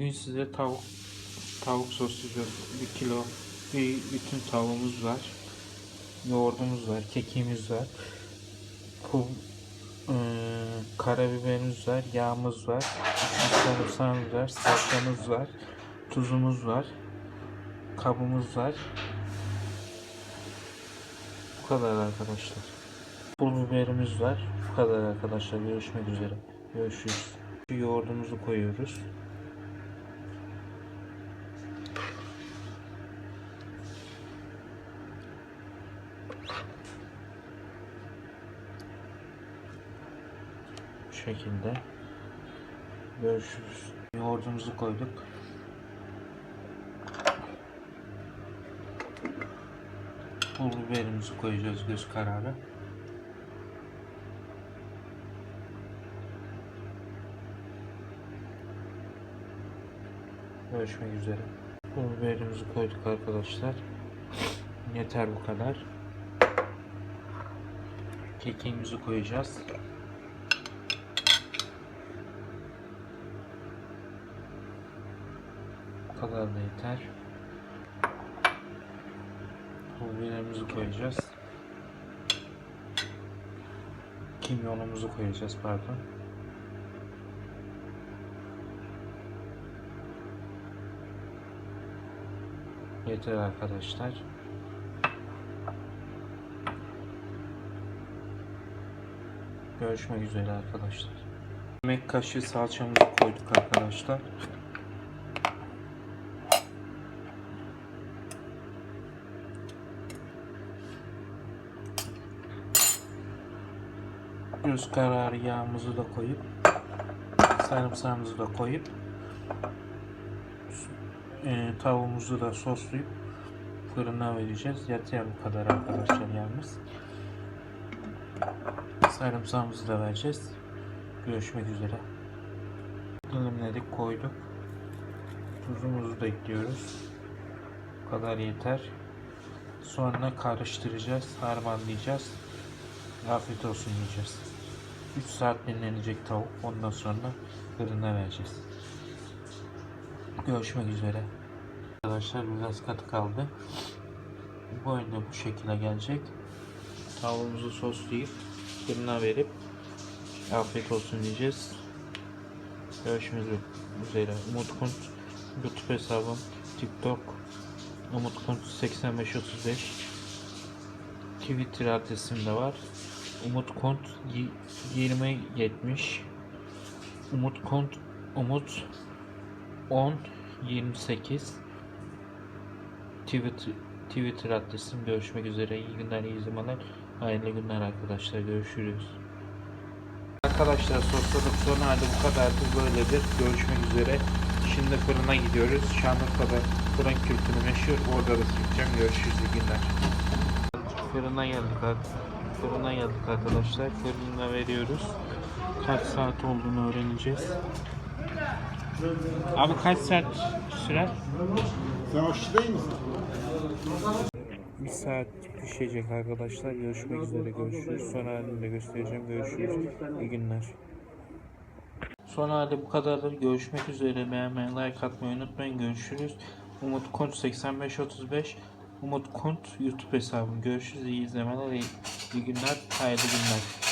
Bugün size tavuk tavuk sosu bir kilo bir bütün tavuğumuz var. Yoğurdumuz var, kekiğimiz var. Pul, eee, karabiberimiz var, yağımız var, sarımsağımız var, salçamız var, tuzumuz var, kabımız var. Bu kadar arkadaşlar. Pul biberimiz var. Bu kadar arkadaşlar. Görüşmek üzere. Görüşürüz. Yoğurdumuzu koyuyoruz. Şekilde. Görüşürüz. Yoğurdumuzu koyduk. Pul biberimizi koyacağız göz kararı. Görüşmek üzere. Pul biberimizi koyduk arkadaşlar. Yeter bu kadar. Kekiğimizi koyacağız. Kadar da yeter. Biberimizi koyacağız. Kimyonumuzu koyacağız pardon. Yeter arkadaşlar. Görüşmek üzere arkadaşlar. Yemek kaşığı salçamızı koyduk arkadaşlar. Göz kararı yağımızı da koyup sarımsağımızı da koyup e, tavuğumuzu da soslayıp fırına vereceğiz. Yeter bu kadar arkadaşlar yalnız. Sarımsağımızı da vereceğiz. Görüşmek üzere. Dilimledik koyduk. Tuzumuzu da ekliyoruz. Bu kadar yeter. Sonra karıştıracağız, harmanlayacağız. Afiyet olsun yiyeceğiz. 3 saat dinlenecek tavuk. Ondan sonra fırına vereceğiz. Görüşmek üzere. Arkadaşlar biraz katı kaldı. Bu oyunda bu şekilde gelecek. Tavuğumuzu soslayıp fırına verip afiyet olsun diyeceğiz. Görüşmek üzere. Umut Kunt YouTube hesabım TikTok Umut Kunt 8535 Twitter adresim de var. Umut Kont 2070 Umut Kont Umut 10 28 Twitter Twitter adresim görüşmek üzere. İyi günler, iyi zamanlar. Hayırlı günler arkadaşlar. Görüşürüz. Arkadaşlar sosladık sonra hadi bu kadardı böyledir. Görüşmek üzere. Şimdi fırına gidiyoruz. Şanlıurfa'da fırın kültürü meşhur. Orada da çekeceğim. Görüşürüz. İyi günler. Fırına geldik artık. Fırına geldik arkadaşlar. Fırına veriyoruz. Kaç saat olduğunu öğreneceğiz. Abi kaç saat sürer? Sen aşçı değil misin? Bir saat pişecek arkadaşlar. Görüşmek üzere. Görüşürüz. Son halinde göstereceğim. Görüşürüz. İyi günler. Son halde bu kadardır. Görüşmek üzere. Beğenmeyi, like atmayı unutmayın. Görüşürüz. Umut Kunt 8535 Umut Kunt YouTube hesabım. Görüşürüz. İyi izlemeler. iyi iyi günler. Hayırlı günler.